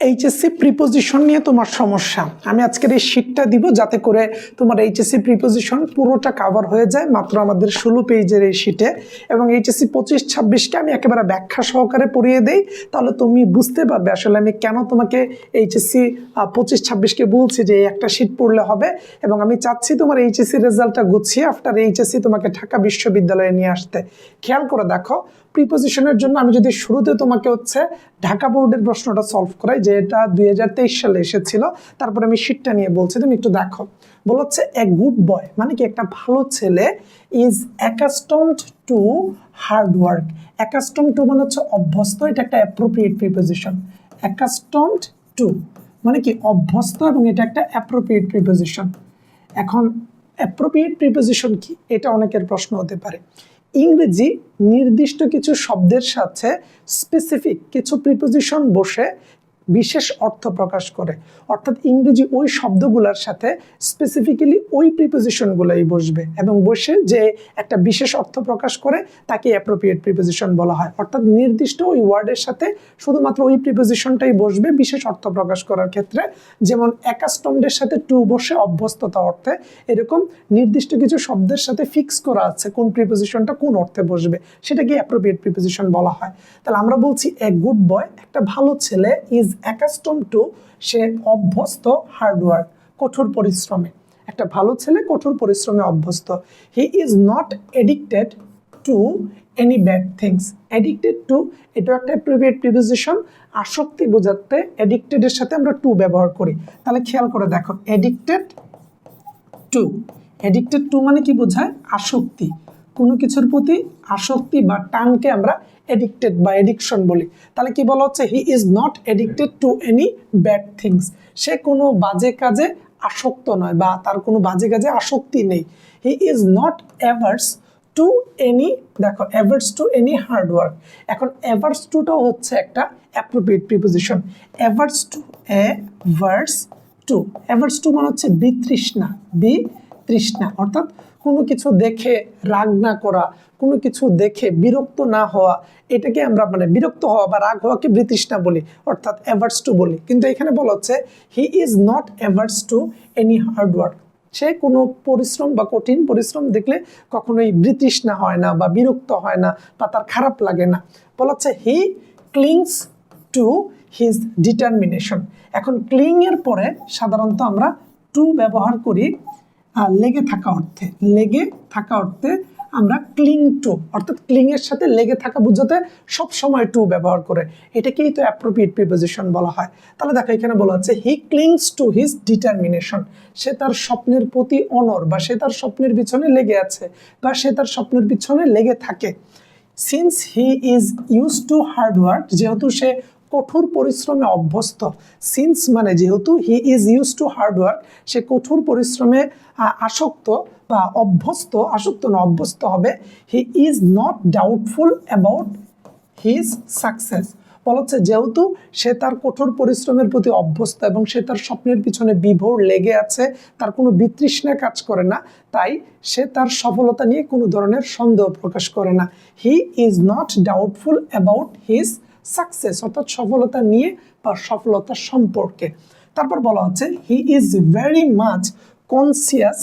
HSC preposition নিয়ে তোমার সমস্যা। আমি আজকের এই শীটটা দিব যাতে করে তোমার এইচএসসি প্রিপোজিশন পুরোটা কাভার হয়ে যায় মাত্র আমাদের ষোলো পেজের এই শীটে এবং এইচএসসি পঁচিশ, ছাব্বিশকে আমি একেবারে ব্যাখ্যা সহকারে পড়িয়ে দেই। তাহলে তুমি বুঝতে পারবে আসলে আমি কেন তোমাকে এইচএসসি পঁচিশ, ছাব্বিশকে বলছি যে একটা শীট পড়লে হবে। এবং আমি চাচ্ছি তোমার এইচএসসি রেজাল্টটা গুছিয়ে আফটার এইচএসসি তোমাকে ঢাকা বিশ্ববিদ্যালয়ে নিয়ে আসতে। খেয়াল করে দেখো প্রিপোজিশনের জন্য আমি যদি শুরুতে তোমাকে হচ্ছে ঢাকা বোর্ডের প্রশ্নটা সলভ করাই এটা দুই সালে এসেছিল, তারপরে আমি শীটটা নিয়ে বলছি, তুমি একটু দেখো। বলা হচ্ছে এ গুড বয় মানে কি একটা ভালো ছেলে is accustomed to hard work accustom to মানে হচ্ছে অভ্যস্ত, এটা একটা অ্যাপ্রোপ্রিয়েট প্রিপোজিশন অ্যাকাস্টমড টু মানে কি অভ্যস্ত এবং এটা একটা অ্যাপ্রোপ্রিয়েট প্রিপোজিশন এখন অ্যাপ্রোপ্রিয়েট প্রিপোজিশন কি? এটা অনেকের প্রশ্ন হতে পারে। ইংরেজি নির্দিষ্ট কিছু শব্দের সাথে স্পেসিফিক কিছু প্রিপোজিশন বসে বিশেষ অর্থ প্রকাশ করে। অর্থাৎ ইংরেজি ওই শব্দগুলোর সাথে স্পেসিফিক্যালি ওই প্রিপোজিশনগুলোই বসবে এবং বসে যে একটা বিশেষ অর্থ প্রকাশ করে তাকে অ্যাপ্রোপ্রিয়েট প্রিপোজিশন বলা হয়। অর্থাৎ নির্দিষ্ট ওই ওয়ার্ডের সাথে শুধুমাত্র ওই প্রিপোজিশনটাই বসবে বিশেষ অর্থ প্রকাশ করার ক্ষেত্রে। যেমন অ্যাকাস্টমডের সাথে টু বসে অভ্যস্ততা অর্থে এরকম নির্দিষ্ট কিছু শব্দের সাথে ফিক্স করা আছে কোন প্রিপোজিশনটা কোন অর্থে বসবে সেটাকে অ্যাপ্রোপ্রিয়েট প্রিপোজিশন বলা হয়। তাহলে আমরা বলছি এ গুড বয় একটা ভালো ছেলে ইজ অ্যাকাস্টম টু সে অভ্যস্ত হার্ডওয়ার্ক কঠোর পরিশ্রমে। একটা ভালো ছেলে কঠোর পরিশ্রমে অভ্যস্ত। He is not addicted to any bad things addicted to এটা একটা প্রিভিয়েট প্রিপোজিশন আসক্তি বোঝাতে এডিক্টেডের সাথে আমরা টু ব্যবহার করি। তাহলে খেয়াল করে দেখো এডিক্টেড টু এডিক্টেড টু মানে কি বোঝায়? আসক্তি। কোনো কিছুর প্রতি আসক্তি বা টানকে আমরা এডিক্টেড বা এডিকশন বলি। তাহলে কি বলা হচ্ছে? He is not addicted to any bad things সে কোনো বাজে কাজে আসক্ত নয় বা তার কোনো বাজে কাজে আসক্তি নেই। He is not averse to any দেখো averse to any hard work এখন এভার্স টুটাও হচ্ছে একটা appropriate preposition averse to averse to averse to মানে হচ্ছে বিতৃষ্ণা বি তৃষ্ণা অর্থাৎ কোনো কিছু দেখে রাগ না করা, কোনো কিছু দেখে বিরক্ত না হওয়া, এটাকে আমরা মানে বিরক্ত হওয়া বা রাগ হওয়াকে বৃতৃষ্ণা বলি, অর্থাৎ এভার্স টু বলি। কিন্তু এখানে বলা হচ্ছে he is not averse to any hard work সে কোনো পরিশ্রম বা কঠিন পরিশ্রম দেখলে কখনোই বৃতৃষ্ণা হয় না বা বিরক্ত হয় না বা তার খারাপ লাগে না। বলা হচ্ছে he clings to his determination এখন ক্লিং এর পরে সাধারণত আমরা টু ব্যবহার করি লেগে থাকা অর্থে, লেগে থাকা অর্থে আমরা ক্লিং টু অর্থাৎ ক্লিং এর সাথে লেগে থাকা বোঝাতে সব সময় টু ব্যবহার করে। এটাকেই তো অ্যাপ্রোপ্রিয়েট প্রিপোজিশন বলা হয়। তাহলে দেখো এখানে বলা হচ্ছে he clings to his determination সে তার স্বপ্নের প্রতি অনর বা সে তার স্বপ্নের পিছনে লেগে আছে বা সে তার স্বপ্নের পিছনে লেগে থাকে। Since he is use to hard work যেহেতু সে কঠোর পরিশ্রমে অভ্যস্ত। সিন্স মানে যেহেতু he is use to hard work সে কঠোর পরিশ্রমে আসক্ত বা অভ্যস্ত, আসক্ত না, অভ্যস্ত হবে। He is not doubtful about his success বলা হচ্ছে যেহেতু সে তার কঠোর পরিশ্রমের প্রতি অভ্যস্ত এবং সে তার স্বপ্নের পিছনে বিভোর লেগে আছে, তার কোনো বিতৃষ্ণা কাজ করে না, তাই সে তার সফলতা নিয়ে কোনো ধরনের সন্দেহ প্রকাশ করে না। He is not doubtful about his success অর্থাৎ সফলতা নিয়ে বা সফলতা সম্পর্কে। তারপর বলা হচ্ছে he is very much conscious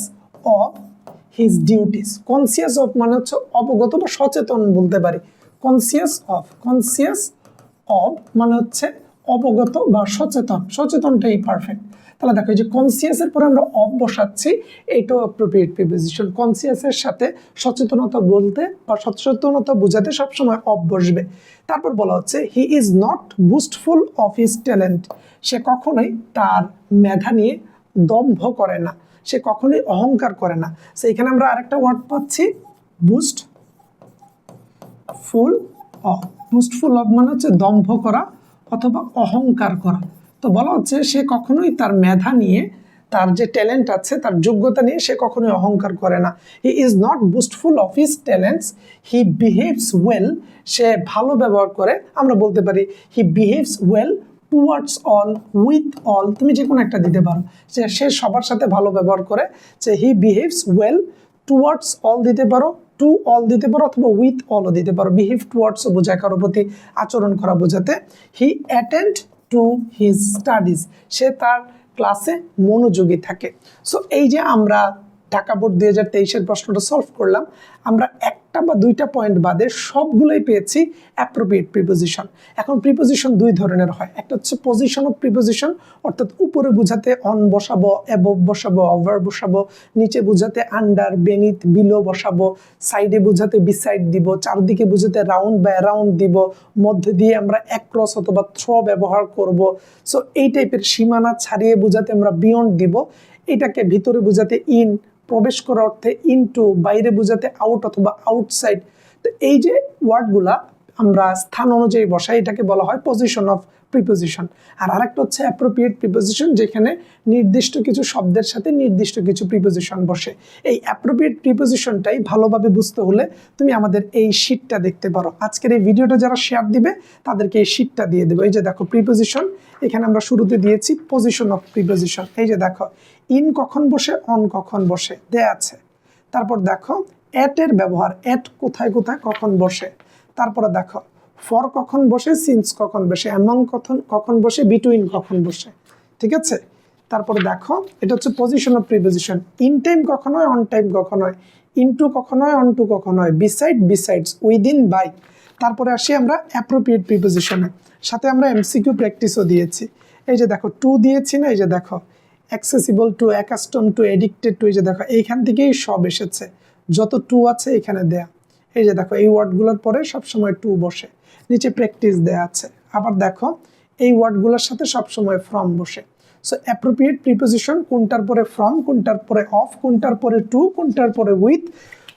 of his duties conscious of মানে হচ্ছে অবগত বা সচেতন বলতে পারি। কনসিয়াস অফ কনসিয়াস অফ মানে হচ্ছে অবগত বা সচেতন, সচেতনটাই পারফেক্ট তাহলে দেখো যে কনসিয়াসের পরে আমরা অফ বসাচ্ছি এইটাও অ্যাপ্রোপ্রিয়েট প্রিপোজিশন কনসিয়াসের সাথে সচেতনতা বলতে বা সচেতনতা বোঝাতে সবসময় অফ বসবে। তারপর বলা হচ্ছে he is not boastful of his talent সে কখনোই তার মেধা নিয়ে দম্ভ করে না। সে কখনোই অহংকার করে না। সো এখানে আমরা আরেকটা ওয়ার্ড পাচ্ছি boastful of boastful of মানে হচ্ছে দম্ভ করা অথবা অহংকার করা। তো বলা হচ্ছে সে কখনোই তার মেধা নিয়ে, তার যে ট্যালেন্ট আছে, তার যোগ্যতা নিয়ে সে কখনোই অহংকার করে না। He is not boastful of his talents he behaves well সে ভালো ব্যবহার করে, আমরা বলতে পারি he behaves well towards all with all তুমি যে কোনো একটা দিতে পারো। যে সে সবার সাথে ভালো ব্যবহার করে, যে he behaves well towards all দিতে পারো টু অল দিতে পারো অথবা উইথ অলও দিতে পারো। বিহেভ টুয়ার্ডস বোঝায় কারোর প্রতি আচরণ করা বোঝাতে। He attend to his studies সে তার ক্লাসে মনোযোগী থাকে। সো এই যে আমরা ঢাকা বোর্ড দুই হাজার তেইশের প্রশ্নটা সলভ করলাম, আমরা একটা বা দুইটা পয়েন্ট বাদে সবগুলোই পেয়েছি অ্যাপ্রোপ্রিয়েট প্রিপোজিশন এখন প্রিপোজিশন দুই ধরনের হয়। একটা হচ্ছে পজিশন অফ প্রিপোজিশন অর্থাৎ উপরে বোঝাতে অন বসাবো অ্যাবভ বসাবো ওভার বসাবো, নিচে বোঝাতে আন্ডার বেনিথ বিলো বসাবো সাইডে বোঝাতে বিসাইড দিব, চারদিকে বোঝাতে রাউন্ড বা অ্যারাউন্ড দিব, মধ্যে দিয়ে আমরা অ্যাক্রস অথবা থ্র ব্যবহার করব। সো এই টাইপের সীমানা ছাড়িয়ে বোঝাতে আমরা বিয়ন্ড দিব। এটাকে ভিতরে বোঝাতে ইন প্রবেশ করা অর্থে ইনটু বাইরে বোঝাতে আউট অথবা আউটসাইড তো এই যে ওয়ার্ডগুলা আমরা স্থান অনুযায়ী বসাই, এটাকে বলা হয় পজিশন অফ প্রিপোজিশন আর আরেকটা হচ্ছে অ্যাপ্রোপ্রিয়েট প্রিপোজিশন যেখানে নির্দিষ্ট কিছু শব্দের সাথে নির্দিষ্ট কিছু প্রিপোজিশন বসে। এই অ্যাপ্রোপ্রিয়েট প্রিপোজিশনটাই ভালোভাবে বুঝতে হলে তুমি আমাদের এই শিটটা দেখতে পারো। আজকের এই ভিডিওটা যারা শেয়ার দিবে, তাদেরকে এই শিটটা দিয়ে দেবো। এই যে দেখো প্রিপোজিশন এখানে আমরা শুরুতে দিয়েছি পজিশন অফ প্রিপোজিশন এই যে দেখো ইন কখন বসে অন কখন বসে, দেয়া আছে। তারপর দেখো অ্যাটের ব্যবহার অ্যাট কোথায় কোথায়, কখন বসে। তারপরে দেখো ফর কখন বসে, সিন্স কখন বসে, অ্যামং কখন কখন বসে, বিটুইন কখন বসে। ঠিক আছে? তারপরে দেখো, এটা হচ্ছে position of preposition in time কখন হয়, অন টাইম কখন হয়? ইনটু কখন হয়, অন টু কখন হয়? Beside besides within, by. তারপরে আসি আমরা অ্যাপ্রোপ্রিয়েট প্রিপোজিশনে সাথে আমরা এমসিকিউ প্র্যাকটিসও দিয়েছি। এই যে দেখো টু দিয়েছি না, এই যে দেখো accessible to accustom to addicted to এই যে দেখো, এইখান থেকেই সব এসেছে। যত টু আছে এখানে দেয়া। এই যে দেখো, এই ওয়ার্ডগুলোর পরে সবসময় টু বসে। নিচে প্র্যাকটিস দেওয়া আছে। আবার দেখো, এই ওয়ার্ডগুলোর সাথে সবসময় ফ্রম বসে। সো অ্যাপ্রোপ্রিয়েট প্রিপোজিশন কোনটার পরে ফ্রম কোনটার পরে অফ কোনটার পরে টু কোনটার পরে উইথ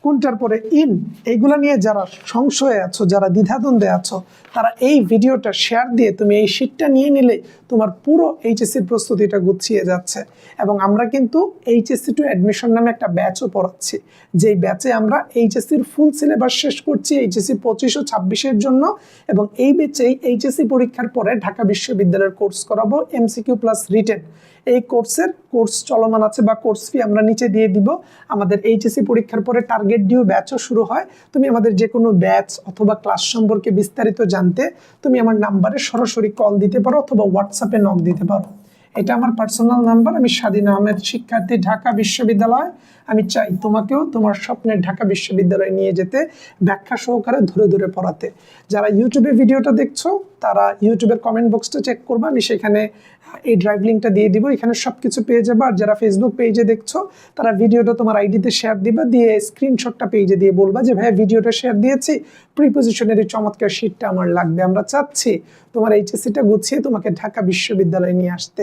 কোনটার পরে ইন এইগুলো নিয়ে যারা সংশয়ে আছো, যারা দ্বিধাদ্বন্দ্বে আছো, তারা এই ভিডিওটা শেয়ার দিয়ে তুমি এই শিটটা নিয়ে নিলে তোমার পুরো এইচএসসির প্রস্তুতিটা গুছিয়ে যাচ্ছে। এবং আমরা কিন্তু এইচএসসি টু অ্যাডমিশন নামে একটা ব্যাচও পড়াচ্ছি। যেই ব্যাচে আমরা এইচএসসির ফুল সিলেবাস শেষ করছি এইচএসসি পঁচিশ ও ছাব্বিশের জন্য। এবং এই ব্যাচেই এইচএসসি পরীক্ষার পরে ঢাকা বিশ্ববিদ্যালয়ের কোর্স করাবো এমসিকিউ প্লাস রিটেন এই কোর্সের কোর্স চলমান আছে বা কোর্স ফি আমরা নিচে দিয়ে দিব। আমাদের এইচএসসি পরীক্ষার পরে টার্গেট ডিউ ব্যাচও শুরু হয়। তুমি আমাদের যে কোনো ব্যাচ অথবা ক্লাস সম্পর্কে বিস্তারিত জানতে তুমি আমার নাম্বারে সরাসরি কল দিতে পারো অথবা হোয়াটসঅ্যাপে নক দিতে পারো। এটা আমার পার্সোনাল নাম্বার আমি স্বাধীন আহমেদ, শিক্ষার্থী, ঢাকা বিশ্ববিদ্যালয়। আমি চাই তোমাকেও তোমার স্বপ্নের ঢাকা বিশ্ববিদ্যালয়ে নিয়ে যেতে ব্যাখ্যা সহকারে ধরে ধরে পড়াতে। যারা ইউটিউবে ভিডিওটা দেখছ, তারা ইউটিউবের কমেন্ট বক্সটা চেক করবে। আমি সেখানে এই ড্রাইভ লিঙ্কটা দিয়ে দিব, এখানে সব কিছু পেয়ে যাবে। আর যারা ফেসবুক পেজে দেখছ, তারা ভিডিওটা তোমার আইডিতে শেয়ার দিবা, দিয়ে স্ক্রিনশটটা পেজে দিয়ে বলবা যে ভাই ভিডিওটা শেয়ার দিয়েছি। প্রিপোজিশনের এই চমৎকার শিটটা আমার লাগবে। আমরা চাচ্ছি তোমার এইচএসসিটা গুছিয়ে তোমাকে ঢাকা বিশ্ববিদ্যালয়ে নিয়ে আসতে।